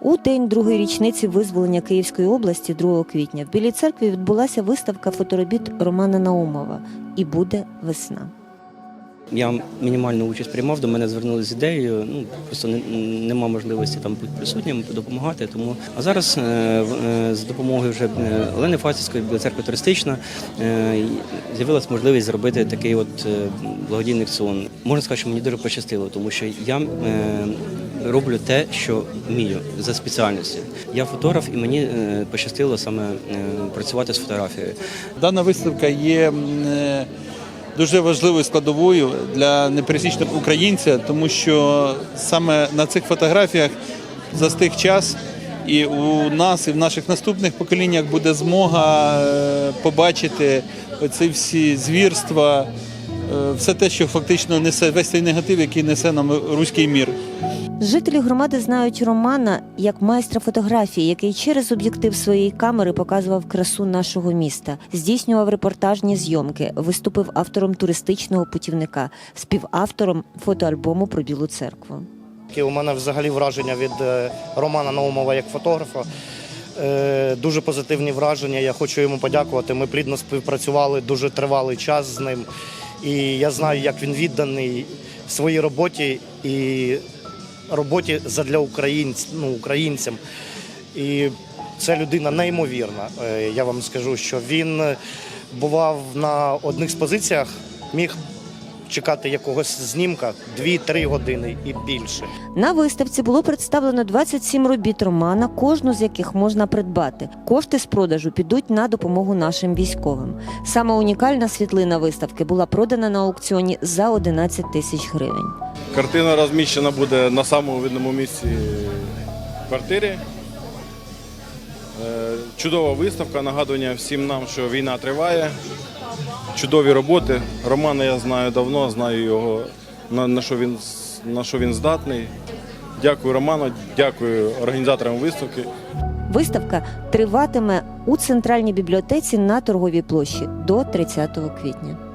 У день другої річниці визволення Київської області 2 квітня в Білій церкві відбулася виставка фоторобіт Романа Наумова І буде весна. Я мінімальну участь приймав, до мене звернулися з ідеєю. Ну просто не, нема можливості там бути присутнім, допомагати. Тому а зараз е, е, з допомогою вже е, Олени Фастівської бібліоцеркви туристична е, можливість зробити такий от благодійний акціон. Можна сказати, що мені дуже пощастило, тому що я роблю те, що вмію за спеціальністю. Я фотограф, і мені пощастило саме працювати з фотографією. Дана виставка є дуже важливою складовою для непересічного українця, тому що саме на цих фотографіях застиг час, і у нас і в наших наступних поколіннях буде змога е, побачити оці всі звірства, е, все те, що фактично несе весь цей негатив, який несе нам руський мір. Жителі громади знають Романа як майстра фотографії, який через об'єктив своєї камери показував красу нашого міста, здійснював репортажні зйомки, виступив автором туристичного путівника, співавтором фотоальбому про Білу церкву. У мене взагалі враження від е, Романа Наумова як фотографа. Е, Дуже позитивні враження. Я хочу йому подякувати. Ми плідно співпрацювали дуже тривалий час з ним. І я знаю, як він відданий своїй роботі і роботі задля українців ну, українцям. І це людина неймовірна. Е, Я вам скажу, що він е, бував на одних з позиціях, міг чекати якогось знімка 2-3 години і більше. На виставці було представлено 27 робіт Романа, кожну з яких можна придбати. Кошти з продажу підуть на допомогу нашим військовим. Саме унікальна світлина виставки була продана на аукціоні за 11 тисяч гривень. Картина розміщена буде на самому видному місці квартири. Е, Чудова виставка, нагадування всім нам, що війна триває. Чудові роботи. Романа я знаю давно, знаю його, на, на, що, він, на що він здатний. Дякую Роману, дякую організаторам виставки. Виставка триватиме у центральній бібліотеці на торговій площі до 30 квітня.